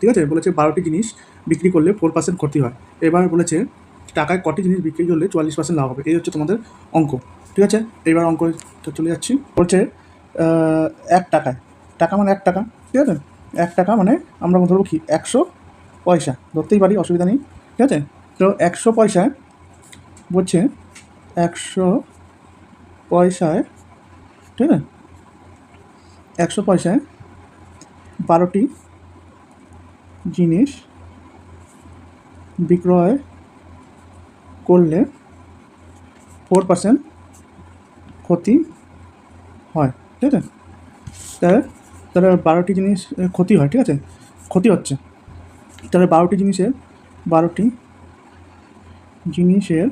ঠিক আছে? বলেছে বারোটি জিনিস বিক্রি করলে ফোর পার্সেন্ট ক্ষতি হয়। এবার বলেছে টাকায় কটি জিনিস বিক্রি করলে চুয়াল্লিশ পার্সেন্ট লাভ হবে। এই হচ্ছে তোমাদের অঙ্ক। ঠিক আছে? এবার অঙ্ক চলে যাচ্ছি। বলছে এক টাকায়। টাকা মানে এক টাকা। ঠিক আছে? এক টাকা মানে আমরা ধরবো কি? একশো পয়সা। ধরতেই পারি, অসুবিধা নেই। ঠিক আছে? তো একশো পয়সায় বলছে, একশো পয়সায়, ঠিক আছে? একশো পয়সায় বারোটি জিনিস বিক্রয় করলে ফোর পার্সেন্ট ক্ষতি হয়, ঠিক আছে? তাহলে তাহলে বারোটি জিনিস ক্ষতি হয়, ঠিক আছে? ক্ষতি হচ্ছে। তাহলে বারোটি জিনিসের বারোটি জিনিসের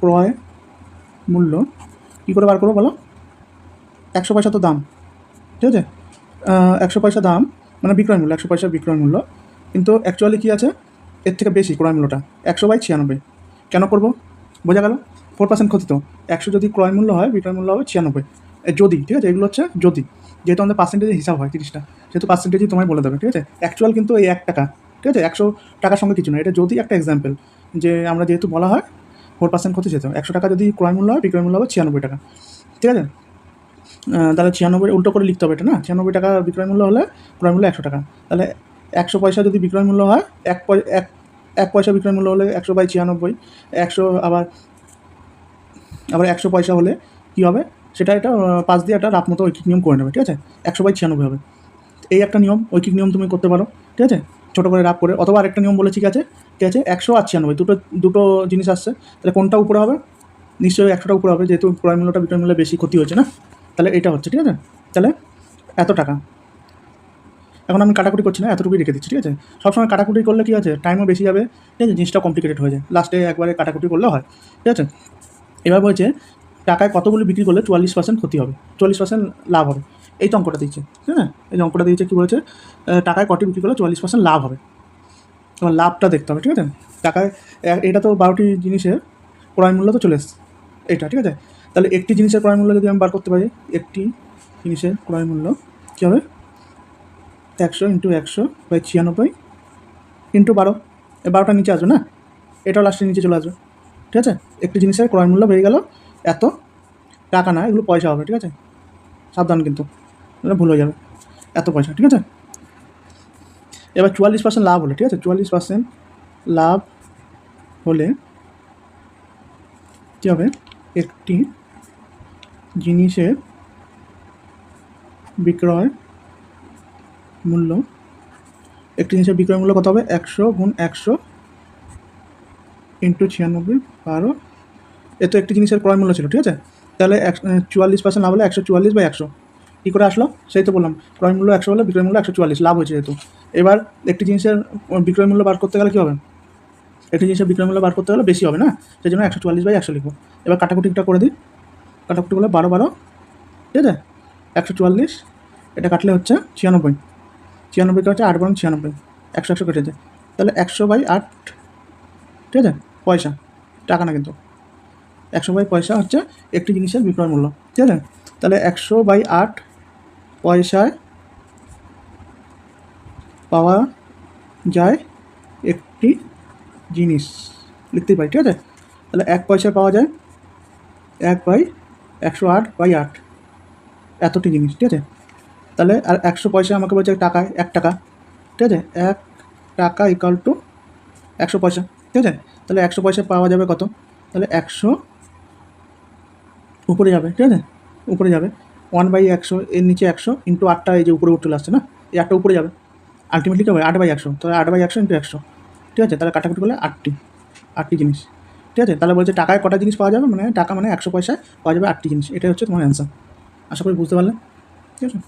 ক্রয় মূল্য কী করে বার করব বলো? একশো পয়সা তো দাম, ঠিক আছে? একশো পয়সা দাম মানে বিক্রয় মূল্য, একশো পয়সা বিক্রয় মূল্য। কিন্তু অ্যাকচুয়ালি কী আছে? এর থেকে বেশি ক্রয় মূল্যটা, একশো বাই ছিয়ানব্বই। কেন করব? বোঝা গেল? ফোর পার্সেন্ট ক্ষতি তো একশো যদি ক্রয় মূল্য হয়, বিক্রয় মূল্য হবে ছিয়ানব্বই। যদি, ঠিক আছে? এগুলো হচ্ছে যদি। যেহেতু আমাদের পার্সেন্টেজের হিসাব হয় তিরিশটা, সেহেতু পার্সেন্টেজই তোমায় বলে দেবে, ঠিক আছে? অ্যাকচুয়াল কিন্তু এই এক টাকা, ঠিক আছে? একশো টাকার সঙ্গে কিছু না এটা যদি একটা এক্সাম্পল যে আমরা যেহেতু বলা হয় ফোর পার্সেন্ট ক্ষতি যেত একশো টাকা যদি ক্রয় মূল্য হয়, বিক্রয় মূল্য হবে ছিয়ানব্বই টাকা, ঠিক আছে? তাহলে ছিয়ানব্বই, উল্টো করে লিখতে হবে এটা না? ছিয়ানব্বই টাকা বিক্রয় মূল্য হলে ক্রয় মূল্য একশো টাকা। তাহলে একশো পয়সা যদি বিক্রয় মূল্য হয়, এক এক এক পয়সা বিক্রয় মূল্য হলে একশো বাই ছিয়ানব্বই, একশো আবার আবার একশো পয়সা হলে কী হবে? সেটা এটা পাঁচ দিয়ে একটা রাত মতো ঐকিক নিয়ম করে নেবে, ঠিক আছে? একশো বাই ছিয়ানব্বই হবে। এই একটা নিয়ম, ঐকিক নিয়ম তুমি করতে পারো, ঠিক আছে? ছোটো করে রাপ করে, অথবা আরেকটা নিয়ম বলে ঠিক আছে? ঠিক আছে? একশো আর ছিয়ানব্বই, দুটো দুটো জিনিস আসছে। তাহলে কোনটা উপরে হবে? নিশ্চয়ই একশোটা উপরে হবে, যেহেতু ক্রয় মূল্যটা বিক্রয় মূল্যে বেশি ক্ষতি হয়েছে না? তাহলে এটা হচ্ছে, ঠিক আছে? তাহলে এত টাকা। এখন আমি কাটাকুটি করছি না, এতটুকুই রেখে দিচ্ছি, ঠিক আছে? সবসময় কাটাকুটি করলে কি আছে টাইমও বেশি যাবে, ঠিক আছে? জিনিসটা কমপ্লিকেটেড হয়ে যায়। লাস্টে একবারে কাটাকুটি করলে হয়, ঠিক আছে? এবার বলছে, টাকায় কতগুলো বিক্রি করলে চুয়াল্লিশ পার্সেন্ট ক্ষতি হবে? চল্লিশ পার্সেন্ট লাভ হবে। এই তো অঙ্কটা ঠিক আছে? এই অঙ্কটা দিয়েছে, কী বলেছে? টাকায় কটি বিক্রি করলে চুয়াল্লিশ পার্সেন্ট লাভ হবে। তোমার লাভটা দেখতে হবে, ঠিক আছে? টাকায় এটা তো বারোটি জিনিসের ক্রয় মূল্য তো চলে এসছে। এটা, ঠিক আছে? তাহলে একটি জিনিসের ক্রয় মূল্য যদি আমি বার করতে পারি, একটি জিনিসের ক্রয় মূল্য কী হবে? একশো ইন্টু একশো বাই ছিয়ানব্বই ইন্টু বারো। বারোটা নিচে আসবে না? এটাও লাস্টে নিচে চলে আসবে। ঠিক আছে? একটি জিনিসের ক্রয় মূল্য বেড়ে গেল, এত টাকা না, এগুলো পয়সা হবে, ঠিক আছে? সাবধান কিন্তু ভুল হয়ে যাবে, এত পয়সা, ঠিক আছে? এবার চুয়াল্লিশ পার্সেন্ট লাভ হলে, ঠিক আছে? চুয়াল্লিশ পার্সেন্ট লাভ হলে কী হবে? একটি জিনিসের বিক্রয় মূল্য। একটি জিনিসের বিক্রয় মূল্য কত হবে? একশো গুণ একশো ইন্টু ছিয়ানব্বই বারো। এ তো একটি জিনিসের ক্রয় মূল্য ছিল, ঠিক আছে? তাহলে এক চুয়াল্লিশ পার্সেন্ট লাভ হলে একশো চুয়াল্লিশ বাই একশো। কী করে আসলো? সেই তো বললাম, ক্রয় মূল্য একশো হলে বিক্রয় মূল্য একশো চুয়াল্লিশ, লাভ হয়েছে যেহেতু। এবার একটি জিনিসের বিক্রয় মূল্য বার করতে গেলে কী হবে? একটি জিনিসের বিক্রয় মূল্য বার করতে হলে বেশি হবে না? সেই জন্য একশো চুয়াল্লিশ বাই একশো লিখব। এবার কাটাকুটিটা করে দিই। কাটাকুটি করলে বারো বারো, ঠিক আছে? একশো চুয়াল্লিশ, এটা কাটলে হচ্ছে ছিয়ানব্বই। ছিয়ানব্বইটা হচ্ছে আট বরং ছিয়ানব্বই। একশো একশো কেটেছে তাহলে একশো বাই আট, ঠিক আছে? পয়সা। টাকা না কিন্তু। একশো বাই পয়সা হচ্ছে একটি জিনিসের বিক্রয় মূল্য ঠিক আছে? তাহলে একশো বাই আট পয়সায় পাওয়া যায় একটি জিনিস লিখতেই পারি, ঠিক আছে? তাহলে এক পয়সায় পাওয়া যায়, এক বাই একশো আট বাই আট, এতটি জিনিস, ঠিক আছে? তাহলে আর একশো পয়সা আমাকে বলছে টাকায় এক টাকা, ঠিক আছে? এক টাকা ইকাল টু একশো পয়সা, ঠিক আছে? তাহলে একশো পয়সা পাওয়া যাবে কত? তাহলে একশো উপরে যাবে, ঠিক আছে? উপরে যাবে। ওয়ান বাই একশো, এর নিচে একশো ইন্টু আটটা এই যে উপরে উঠে আসছে না? এই আটটা উপরে যাবে। আলটিমেটলি কী হবে? আট বাই একশো। তাহলে আট বাই একশো ইন্টু একশো। ঠিক আছে? তাহলে কাটাকুটি করলে আটটি আটটি জিনিস। ঠিক আছে? তাহলে বলছে টাকায় কটা জিনিস পাওয়া যাবে? মানে টাকা মানে একশো পয়সায় পাওয়া যাবে আটটি জিনিস। এটাই হচ্ছে তোমার অ্যান্সার আশা করি বুঝতে পারলে। ঠিক আছে?